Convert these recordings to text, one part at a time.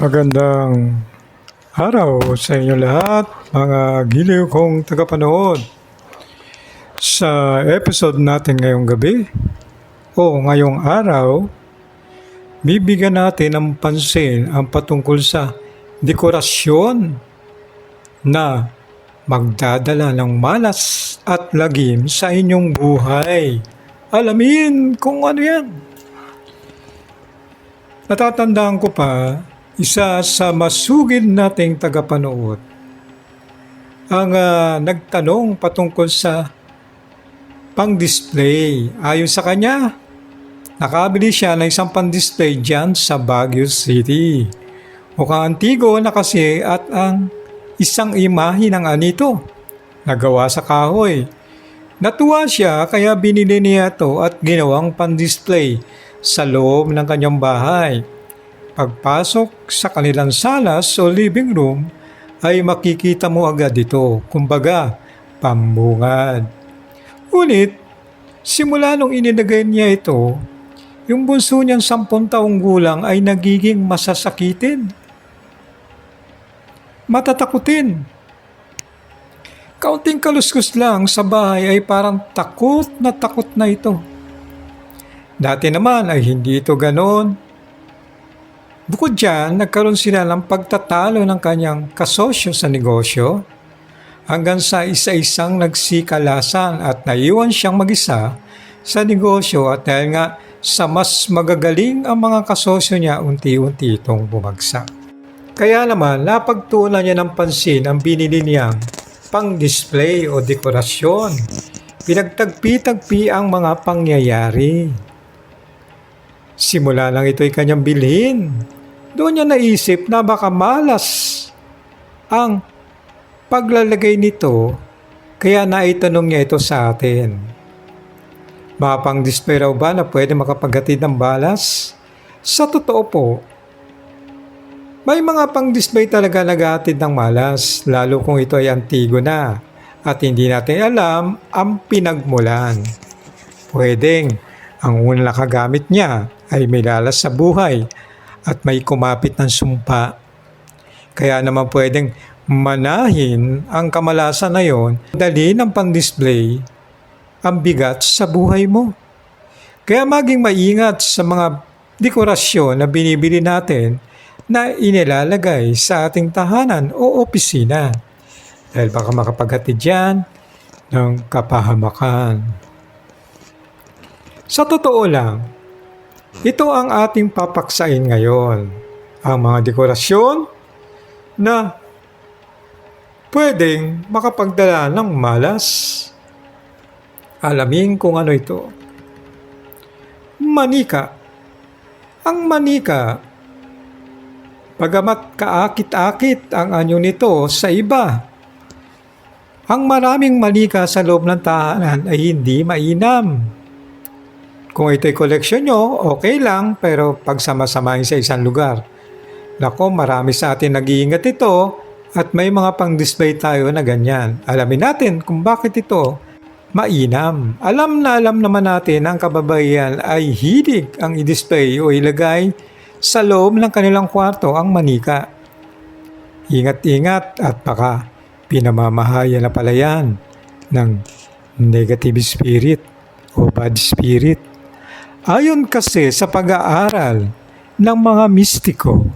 Magandang araw sa inyo lahat, mga giliw kong tagapanood. Sa episode natin ngayong gabi, o ngayong araw, bibigyan natin ng pansin ang patungkol sa dekorasyon na magdadala ng malas at lagim sa inyong buhay. Alamin kung ano yan. Natatandaan ko pa, isa sa masugid nating tagapanood ang ah, nagtanong patungkol sa pang-display. Ayon sa kanya, nakabili siya ng isang pang-display dyan sa Baguio City. Mukhang antigo na kasi at ang isang imahe ng anito nagawa sa kahoy. Natuwa siya kaya binili niya ito at ginawang pang-display sa loob ng kanyang bahay. Pagpasok sa kanilang salas o living room ay makikita mo agad ito, kumbaga, pambungad. Ngunit, simula nung inilagay niya ito, yung bunso niyang sampung taong gulang ay nagiging masasakitin. Matatakutin. Kaunting kaluskus lang sa bahay ay parang takot na takot na ito. Dati naman ay hindi ito ganon. Bukod dyan, nagkaroon sila ng pagtatalo ng kanyang kasosyo sa negosyo hanggang sa isa-isang nagsikalasan at naiwan siyang mag-isa sa negosyo at dahil nga sa mas magagaling ang mga kasosyo niya unti-unti itong bumagsak. Kaya naman napagtuunan niya ng pansin ang binili niyang pang-display o dekorasyon. Pinagtagpi-tagpi ang mga pangyayari. Simula lang ito'y kanyang bilhin. Doon niya naisip na baka malas ang paglalagay nito kaya naitanong niya ito sa atin. Mapang display ba na pwede makapaghatid ng balas? Sa totoo po, may mga pang-display talaga naghahatid ng malas, lalo kung ito ay antigo na at hindi natin alam ang pinagmulan. Pwedeng ang unang nakagamit niya ay may lalas sa buhay at may kumapit ng sumpa. Kaya naman pwedeng manahin ang kamalasan na yon, dali ng pang-display ang bigat sa buhay mo. Kaya maging maingat sa mga dekorasyon na binibili natin na inilalagay sa ating tahanan o opisina. Dahil baka makapaghatid yan ng kapahamakan. Sa totoo lang, ito ang ating papaksain ngayon. Ang mga dekorasyon na pwedeng makapagdala ng malas. Alamin kung ano ito. Manika. Ang manika, pagamat kaakit-akit ang anyo nito sa iba, ang maraming manika sa loob ng tahanan ay hindi mainam. Kung ito'y koleksyon nyo, okay lang, pero pagsama-samahin sa isang lugar. Nako, marami sa atin nag-iingat ito at may mga pang-display tayo na ganyan. Alamin natin kung bakit ito mainam. Alam na alam naman natin ang kababayan ay hilig ang i-display o ilagay sa loob ng kanilang kwarto ang manika. Ingat-ingat at baka pinamamahaya na pala yan ng negative spirit o bad spirit. Ayon kasi sa pag-aaral ng mga mistiko,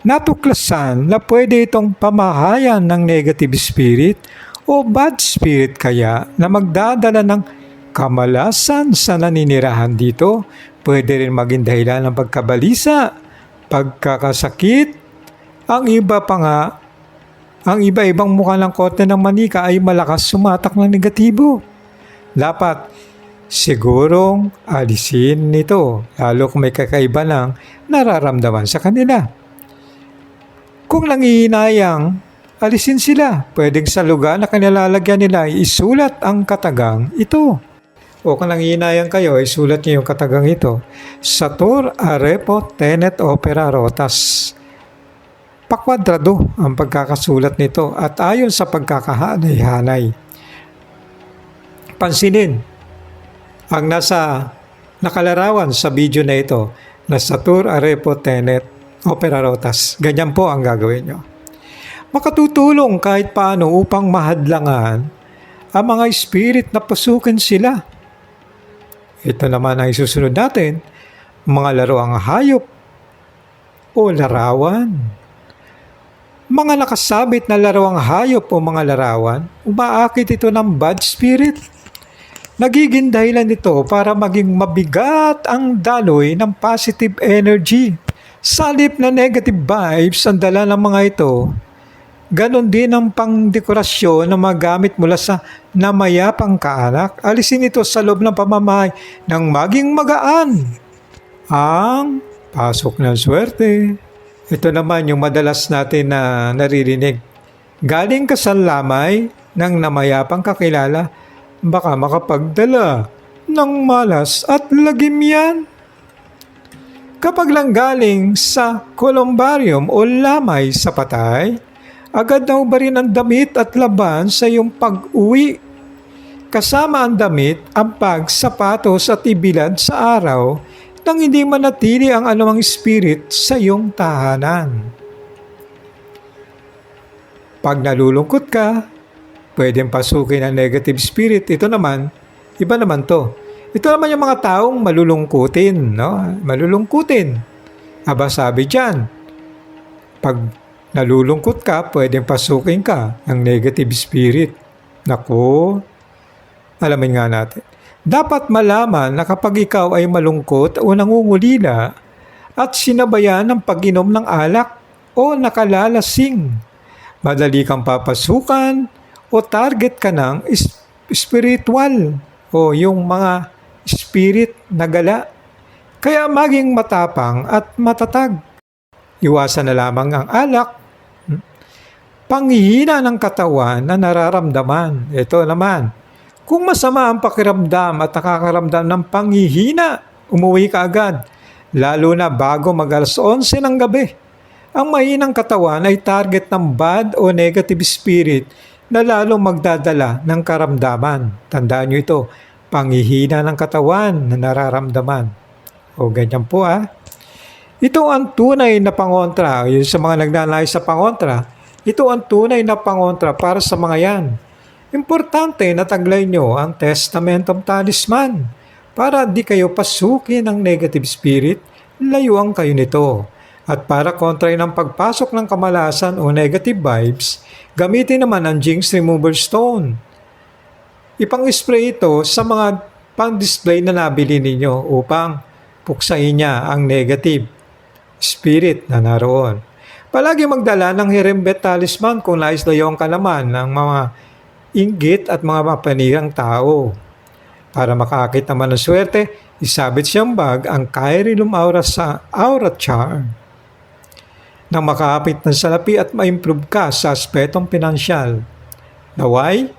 natuklasan na pwede itong pamahayan ng negative spirit o bad spirit kaya na magdadala ng kamalasan sa naninirahan dito. Pwede rin maging dahilan ng pagkabalisa, pagkakasakit. Ang iba pa nga, ang iba-ibang mukha ng kote ng manika ay malakas sumatak ng negatibo. Dapat sigurong alisin nito, lalo kung may kakaiba ng nararamdaman sa kanila. Kung nangihinayang, alisin sila. Pwedeng sa lugar na kanilalagyan nila isulat ang katagang ito. O kung nangihinayang kayo, isulat niyo yung katagang ito. Satur Arepo Tenet Opera Rotas. Pakwadrado ang pagkakasulat nito at ayon sa pagkakahanay-hanay. Pansinin, ang nasa nakalarawan sa video na ito na Satur Arepo Tenet Opera Rotas. Ganyan po ang gagawin nyo. Makatutulong kahit paano upang mahadlangan ang mga spirit na pasukin sila. Ito naman ang isusunod natin, mga laruang hayop o larawan. Mga nakasabit na laruang hayop o mga larawan, umaakit ito ng bad spirit. Nagiging dahilan nito para maging mabigat ang daloy ng positive energy. Salip na negative vibes ang dala ng mga ito, ganon din ang pangdekorasyon na magamit mula sa namayapang kaanak. Alisin ito sa loob ng pamamahay ng maging magaan. Ang pasok ng swerte. Ito naman yung madalas natin na naririnig. Galing ka sa lamay ng namayapang kakilala, baka makapagdala ng malas at lagim yan. Kapag lang galing sa columbarium o lamay sa patay, agad na ubarin ang damit at laban sa iyong pag-uwi. Kasama ang damit, ang pag, sapatos at ibilad sa araw nang hindi manatili ang anumang spirit sa iyong tahanan. Pag nalulungkot ka, pwedeng pasukin ang negative spirit. Ito naman, iba naman to. Ito naman yung mga taong malulungkutin, no? Malulungkutin. Aba sabi dyan, pag nalulungkot ka, pwedeng pasukin ka ng negative spirit. Naku, alamin nga natin. Dapat malaman na kapag ikaw ay malungkot o nangungulila at sinabayan ng pag-inom ng alak o nakalalasing, madali kang papasukan o target ka ng spiritual o yung mga spirit na gala. Kaya maging matapang at matatag. Iwasan na lamang ang alak. Hmm? Panghihina ng katawan na nararamdaman. Ito naman, kung masama ang pakiramdam at nakakaramdam ng panghihina, umuwi ka agad, lalo na bago mag alas 11 ng gabi. Ang mahinang katawan ay target ng bad o negative spirit na lalong magdadala ng karamdaman. Tandaan nyo ito, panghihina ng katawan na nararamdaman. O ganyan po ah. Ito ang tunay na pangontra. Yung sa mga nagnanais sa pangontra, ito ang tunay na pangontra para sa mga yan. Importante na taglay nyo ang Testamentum Talisman para di kayo pasukin ng negative spirit, layuan kayo nito. At para kontra ng pagpasok ng kamalasan o negative vibes, gamitin naman ang Jinx Remover Stone. Ipang-spray ito sa mga pang-display na nabili ninyo upang puksain niya ang negative spirit na naroon. Palagi magdala ng Herembet Talisman kung nais layong kalaman ng mga inggit at mga mapanirang tao. Para makakit naman ng swerte, isabit siyang bag ang Kairilum Aura sa Aura Charm. Nang makakapit ng salapi at ma-improve ka sa aspetong pinansyal. Naway,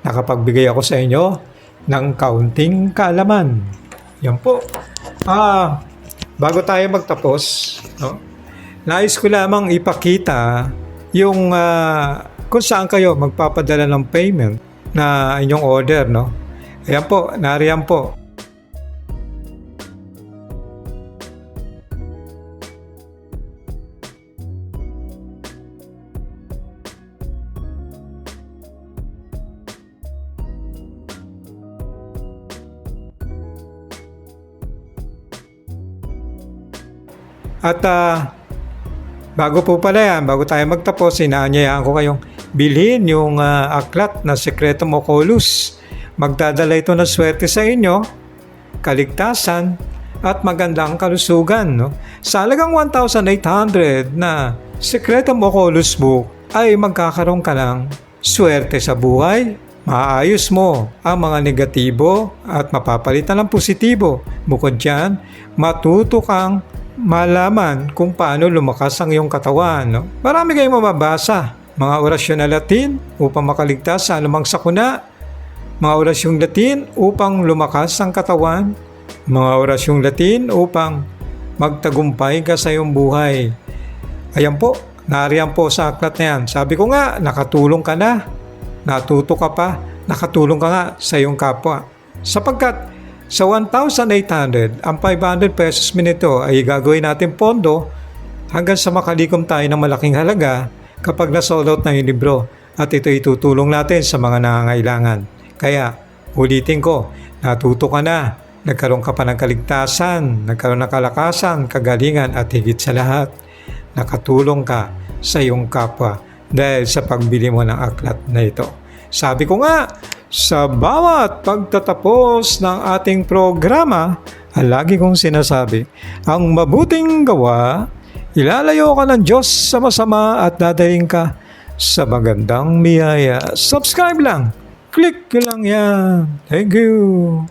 nakapagbigay ako sa inyo ng kaunting kaalaman. Yan po. Ah, bago tayo magtapos, no? Nais ko lamang ipakita yung ah, kung saan kayo magpapadala ng payment na inyong order, no? Ayan po, nariyan po. At ah, bago po pala yan, bago tayo magtapos, inaanyayaan ko kayong bilhin yung ah, aklat na Sekreto Oculus. Magdadala ito ng swerte sa inyo, kaligtasan, at magandang kalusugan. No? Sa halagang 1,800 na Sekreto Oculus book ay magkakaroon ka ng swerte sa buhay, Maayos mo ang mga negatibo at mapapalitan ng positibo. Bukod dyan, matuto kang malaman kung paano lumakas ang iyong katawan. No? Marami kayong mababasa. Mga orasyon na Latin upang makaligtas sa anumang sakuna. Mga orasyong Latin upang lumakas ang katawan. Mga orasyong Latin upang magtagumpay ka sa iyong buhay. Ayan po, nariyan po sa aklat na yan. Sabi ko nga, nakatulong ka na. Natuto ka pa, nakatulong ka nga sa iyong kapwa. Sapagkat sa 1,800, ang 500 pesos minito ay gagawin natin pondo hanggang sa makalikom tayo ng malaking halaga kapag nasold out na yung libro at ito itutulong natin sa mga nangangailangan. Kaya, ulitin ko, natuto ka na, nagkaroon ka pa ng kaligtasan, nagkaroon ng kalakasan, kagalingan at higit sa lahat, nakatulong ka sa iyong kapwa dahil sa pagbili mo ng aklat na ito. Sabi ko nga, sa bawat pagtatapos ng ating programa, lagi kong sinasabi, ang mabuting gawa, ilalayo ka ng Diyos sa masama at dadating ka sa magandang biyaya. Subscribe lang. Click lang yan. Thank you.